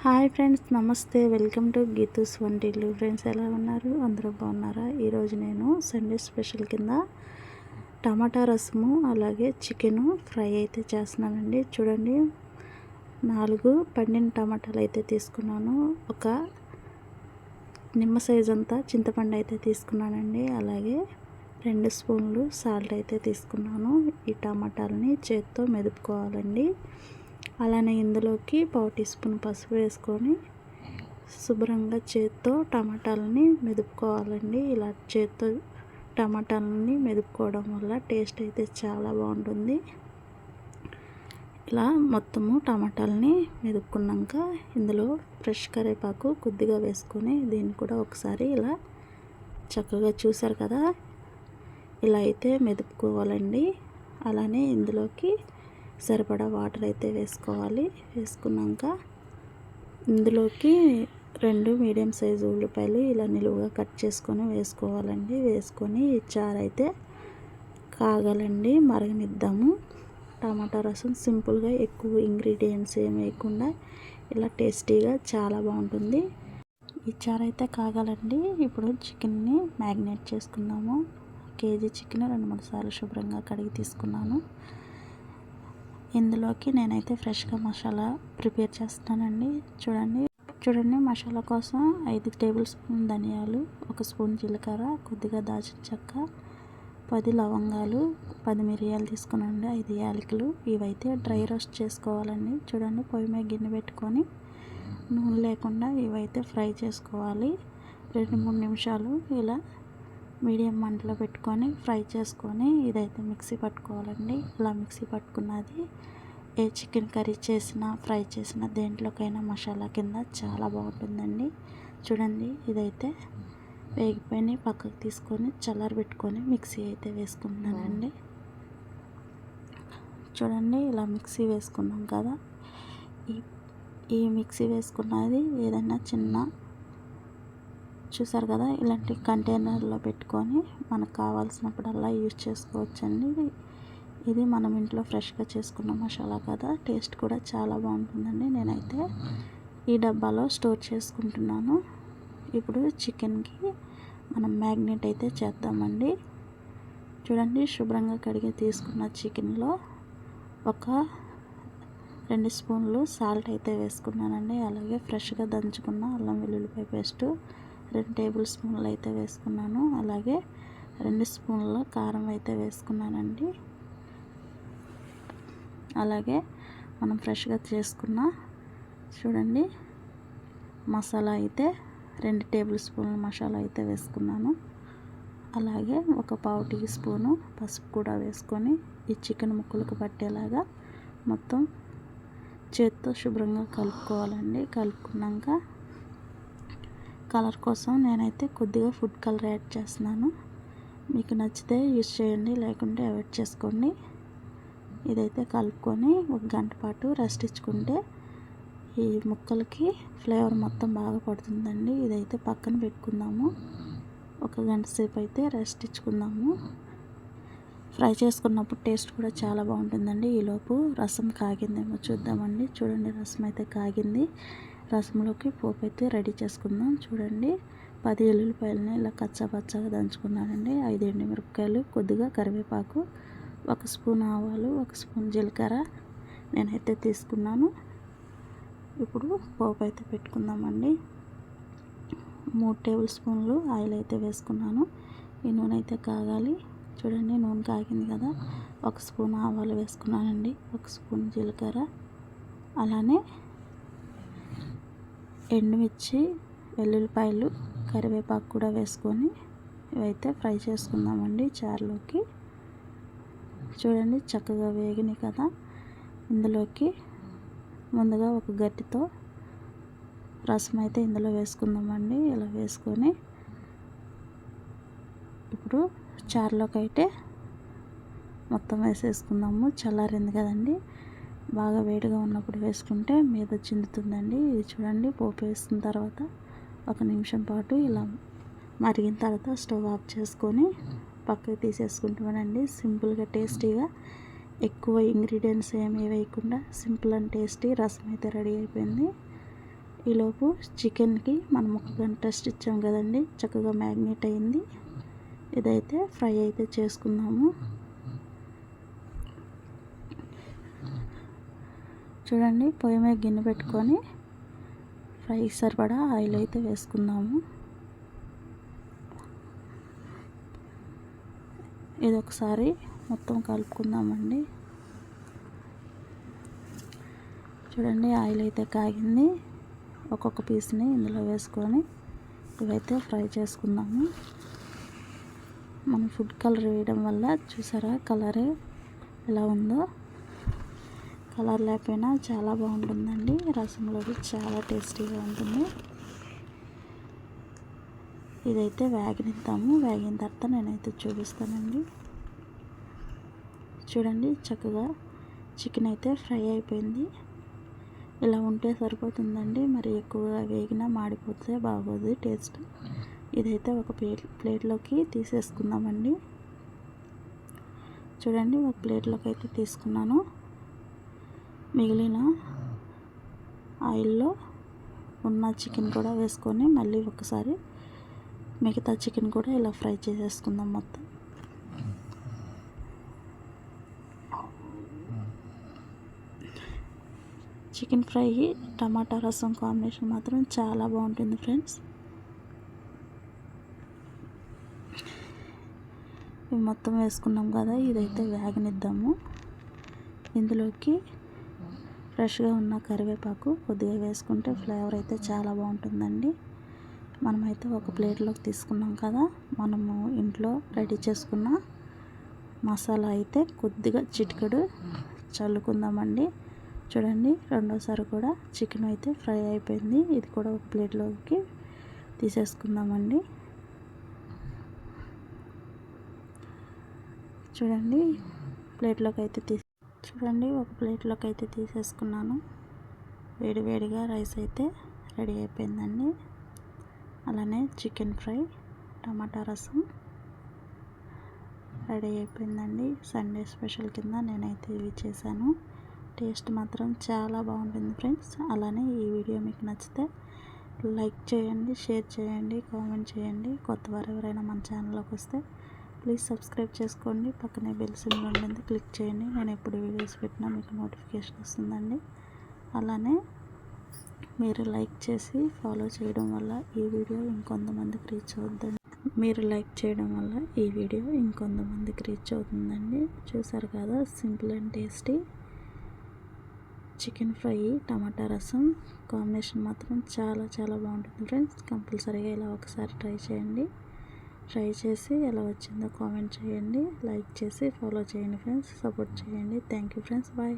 Hi friends నమస్తే. Welcome to Geethu's వంటిల్లు friends ఎలా ఉన్నారు? అందరూ బాగున్నారా? ఈరోజు నేను సండే స్పెషల్ కింద టమాటా రసము అలాగే చికెను ఫ్రై అయితే చేస్తున్నానండి. చూడండి నాలుగు పండిన టమాటాలు అయితే తీసుకున్నాను. ఒక నిమ్మ సైజ్ అంతా చింతపండు అయితే తీసుకున్నానండి. అలాగే రెండు స్పూన్లు సాల్ట్ అయితే తీసుకున్నాను. ఈ టమాటాలని చేత్తో మెదుపుకోవాలండి. అలానే ఇందులోకి పావు టీ స్పూన్ పసుపు వేసుకొని శుభ్రంగా చేత్తో టమాటాలని మెదుపుకోవాలండి. ఇలా చేత్తో టమాటాలని మెదుపుకోవడం వల్ల టేస్ట్ అయితే చాలా బాగుంటుంది. ఇలా మొత్తము టమాటాలని మెదుపుకున్నాక ఇందులో ఫ్రెష్ కరివేపాకు కొద్దిగా వేసుకొని దీన్ని కూడా ఒకసారి ఇలా చక్కగా చూసారు కదా? ఇలా అయితే మెదుపుకోవాలండి. అలానే ఇందులోకి సరిపడా వాటర్ అయితే వేసుకోవాలి. వేసుకున్నాక ఇందులోకి రెండు మీడియం సైజు ఉల్లిపాయలు ఇలా నిలువుగా కట్ చేసుకొని వేసుకోవాలండి. వేసుకొని ఈ చారు అయితే కాగాలండి. మరగనిద్దాము. టమాటా రసం సింపుల్గా ఎక్కువ ఇంగ్రీడియంట్స్ ఏమి వేయకుండా ఇలా టేస్టీగా చాలా బాగుంటుంది. ఈ చారు అయితే కాగాలండి. ఇప్పుడు చికెన్ని మ్యాగ్నేట్ చేసుకుందాము. కేజీ చికెన్ రెండు మూడు సార్లు శుభ్రంగా కడిగి తీసుకున్నాను. ఇందులోకి నేనైతే ఫ్రెష్గా మసాలా ప్రిపేర్ చేస్తానండి చూడండి. చూడండి మసాలా కోసం ఐదు టేబుల్ స్పూన్ ధనియాలు ఒక స్పూన్ జీలకర్ర కొద్దిగా దాచిన చెక్క పది లవంగాలు పది మిరియాలు తీసుకునండి ఐదు యాలకులు. ఇవైతే డ్రై రోస్ట్ చేసుకోవాలండి. చూడండి పొయ్యి మీద గిన్నె పెట్టుకొని నూనె లేకుండా ఇవైతే ఫ్రై చేసుకోవాలి. రెండు మూడు నిమిషాలు ఇలా మీడియం మంటలో పెట్టుకొని ఫ్రై చేసుకొని ఇదైతే మిక్సీ పట్టుకోవాలండి. ఇలా మిక్సీ పట్టుకున్నది. ఏ చికెన్ కర్రీ చేసినా ఫ్రై చేసిన దేంట్లోకైనా మసాలా కింద చాలా బాగుంటుందండి. చూడండి ఇదైతే వేగిపోయి పక్కకు తీసుకొని పెట్టుకొని మిక్సీ అయితే వేసుకుంటున్నానండి. చూడండి ఇలా మిక్సీ వేసుకున్నాం కదా. ఈ ఈ మిక్సీ వేసుకున్నది ఏదైనా చిన్న చూసారు కదా ఇలాంటి కంటైనర్లో పెట్టుకొని మనకు కావాల్సినప్పుడల్లా యూజ్ చేసుకోవచ్చండి. ఇది మనం ఇంట్లో ఫ్రెష్గా చేసుకున్న మసాలా కదా టేస్ట్ కూడా చాలా బాగుంటుందండి. నేనైతే ఈ డబ్బాలో స్టోర్ చేసుకుంటున్నాను. ఇప్పుడు చికెన్కి మనం మ్యాగ్నెట్ అయితే చేద్దామండి. చూడండి శుభ్రంగా కడిగి తీసుకున్న చికెన్లో ఒక రెండు స్పూన్లు సాల్ట్ అయితే వేసుకున్నానండి. అలాగే ఫ్రెష్గా దంచుకున్న అల్లం వెల్లుల్లిపాయ పేస్టు రెండు టేబుల్ స్పూన్లు అయితే వేసుకున్నాను. అలాగే రెండు స్పూన్ల కారం అయితే వేసుకున్నానండి. అలాగే మనం ఫ్రెష్గా చేసుకున్న చూడండి మసాలా అయితే రెండు టేబుల్ స్పూన్ల మసాలా అయితే వేసుకున్నాను. అలాగే ఒక పావు టీ స్పూను పసుపు కూడా వేసుకొని ఈ చికెన్ ముక్కలకు పట్టేలాగా మొత్తం చేత్తో శుభ్రంగా కలుపుకోవాలండి. కలుపుకున్నాక కలర్ కోసం నేనైతే కొద్దిగా ఫుడ్ కలర్ యాడ్ చేస్తున్నాను. మీకు నచ్చితే యూజ్ చేయండి లేకుంటే అవాయిడ్ చేసుకోండి. ఇదైతే కలుపుకొని ఒక గంట పాటు రెస్ట్ ఇచ్చుకుంటే ఈ ముక్కలకి ఫ్లేవర్ మొత్తం బాగా పడుతుందండి. ఇదైతే పక్కన పెట్టుకుందాము. ఒక గంట సేపు అయితే రెస్ట్ ఇచ్చుకుందాము. ఫ్రై చేసుకున్నప్పుడు టేస్ట్ కూడా చాలా బాగుంటుందండి. ఈలోపు రసం కాగిందేమో చూద్దామండి. చూడండి రసం అయితే కాగింది. రసంలోకి పోపు అయితే రెడీ చేసుకుందాం. చూడండి. పది ఎల్లుల్లిపాయలని ఇలా కచ్చపచ్చగా దంచుకున్నానండి. ఐదు ఎండుమిరపకాయలు కొద్దిగా కరివేపాకు ఒక స్పూన్ ఆవాలు ఒక స్పూన్ జీలకర్ర నేనైతే తీసుకున్నాను. ఇప్పుడు పోపు అయితే పెట్టుకుందామండి. మూడు టేబుల్ స్పూన్లు ఆయిల్ అయితే వేసుకున్నాను. ఈ నూనె అయితే కాగాలి. చూడండి నూనె కాగింది కదా. ఒక స్పూన్ ఆవాలు వేసుకున్నానండి. ఒక స్పూన్ జీలకర్ర. అలానే ఎండుమిర్చి వెల్లుల్లిపాయలు కరివేపాకు కూడా వేసుకొని ఇవైతే ఫ్రై చేసుకుందామండి చారులోకి. చూడండి చక్కగా వేగినాయి కదా. ఇందులోకి ముందుగా ఒక గట్టితో రసం అయితే ఇందులో వేసుకుందామండి. ఇలా వేసుకొని ఇప్పుడు చారులోకి అయితే మొత్తం వేసేసుకుందాము. చల్లారింది కదండి. బాగా వేడిగా ఉన్నప్పుడు వేసుకుంటే మీద చిందుతుందండి. ఇది చూడండి పోపు వేసిన తర్వాత ఒక నిమిషం పాటు ఇలా మరిగిన తర్వాత స్టవ్ ఆఫ్ చేసుకొని పక్కకు తీసేసుకుంటామండి సింపుల్గా టేస్టీగా. ఎక్కువ ఇంగ్రీడియంట్స్ ఏమి వేయకుండా సింపుల్ అండ్ టేస్టీ రసం అయితే రెడీ అయిపోయింది. ఈలోపు చికెన్కి మనం ఒక గంట టెస్ట్ ఇచ్చాం కదండి చక్కగా మ్యాగ్నేట్ అయింది. ఇదైతే ఫ్రై అయితే చేసుకుందాము. చూడండి పొయ్యి మీద గిన్నె పెట్టుకొని ఫ్రై సరిపడా ఆయిల్ అయితే వేసుకుందాము. ఇది ఒకసారి మొత్తం కలుపుకుందామండి. చూడండి ఆయిల్ అయితే కాగింది. ఒక్కొక్క పీస్ని ఇందులో వేసుకొని ఇవైతే ఫ్రై చేసుకుందాము. మనం ఫుడ్ కలర్ వేయడం వల్ల చూసారా కలరే ఎలా ఉందో. కలర్ లేకపోయినా చాలా బాగుంటుందండి. రసంలోకి చాలా టేస్టీగా ఉంటుంది. ఇదైతే వేగనిద్దాము. వేగిన తర్వాత నేనైతే చూపిస్తానండి. చూడండి చక్కగా చికెన్ అయితే ఫ్రై అయిపోయింది. ఇలా ఉంటే సరిపోతుందండి. మరి ఎక్కువగా వేగినా మాడిపోతే బాగోదు టేస్ట్. ఇదైతే ఒక ప్లేట్ ప్లేట్లోకి తీసేసుకుందామండి. చూడండి ఒక ప్లేట్లోకి అయితే తీసుకున్నాను. మిగిలిన ఆయిల్లో ఉన్న చికెన్ కూడా వేసుకొని మళ్ళీ ఒకసారి మిగతా చికెన్ కూడా ఇలా ఫ్రై చేసేసుకుందాం మొత్తం. చికెన్ ఫ్రై టమాటా రసం కాంబినేషన్ మాత్రం చాలా బాగుంటుంది ఫ్రెండ్స్. మొత్తం వేసుకున్నాం కదా ఇదైతే వేగనిద్దాము. ఇందులోకి ఫ్రెష్గా ఉన్న కరివేపాకు కొద్దిగా వేసుకుంటే ఫ్లేవర్ అయితే చాలా బాగుంటుందండి. మనమైతే ఒక ప్లేట్లోకి తీసుకున్నాం కదా మనము ఇంట్లో రెడీ చేసుకున్న మసాలా అయితే కొద్దిగా చిటికెడు చల్లుకుందామండి. చూడండి రెండోసారి కూడా చికెన్ అయితే ఫ్రై అయిపోయింది. ఇది కూడా ఒక ప్లేట్లోకి తీసేసుకుందామండి. చూడండి ప్లేట్లోకి అయితే తీసి చూడండి ఒక ప్లేట్లోకి అయితే తీసేసుకున్నాను. వేడివేడిగా రైస్ అయితే రెడీ అయిపోయిందండి. అలానే చికెన్ ఫ్రై టమాటా రసం రెడీ అయిపోయిందండి. సండే స్పెషల్ కింద నేనైతే ఇవి చేశాను. టేస్ట్ మాత్రం చాలా బాగుంటుంది ఫ్రెండ్స్. అలానే ఈ వీడియో మీకు నచ్చితే లైక్ చేయండి షేర్ చేయండి కామెంట్ చేయండి. కొత్త వారు ఎవరైనా మన ఛానల్లోకి వస్తే ప్లీజ్ సబ్స్క్రైబ్ చేసుకోండి. పక్కనే బెల్ సింబల్ ఉంటుంది క్లిక్ చేయండి. నేను ఎప్పుడు వీడియోస్ పెట్టినా మీకు నోటిఫికేషన్ వస్తుందండి. అలానే మీరు లైక్ చేసి ఫాలో చేయడం వల్ల ఈ వీడియో ఇంకొంతమందికి రీచ్ అవుతుందండి. మీరు లైక్ చేయడం వల్ల ఈ వీడియో ఇంకొంతమందికి రీచ్ అవుతుందండి. చూసారు కదా simple and tasty chicken fry tomato rasam combination మాత్రం చాలా చాలా బాగుంటుంది. ఫ్రెండ్స్ కంపల్సరీగా ఇలా ఒకసారి ట్రై చేయండి. ట్రై చేసి ఎలా వచ్చిందో కామెంట్ చేయండి లైక్ చేసి ఫాలో చేయండి ఫ్రెండ్స్ సపోర్ట్ చేయండి. Thank you friends bye.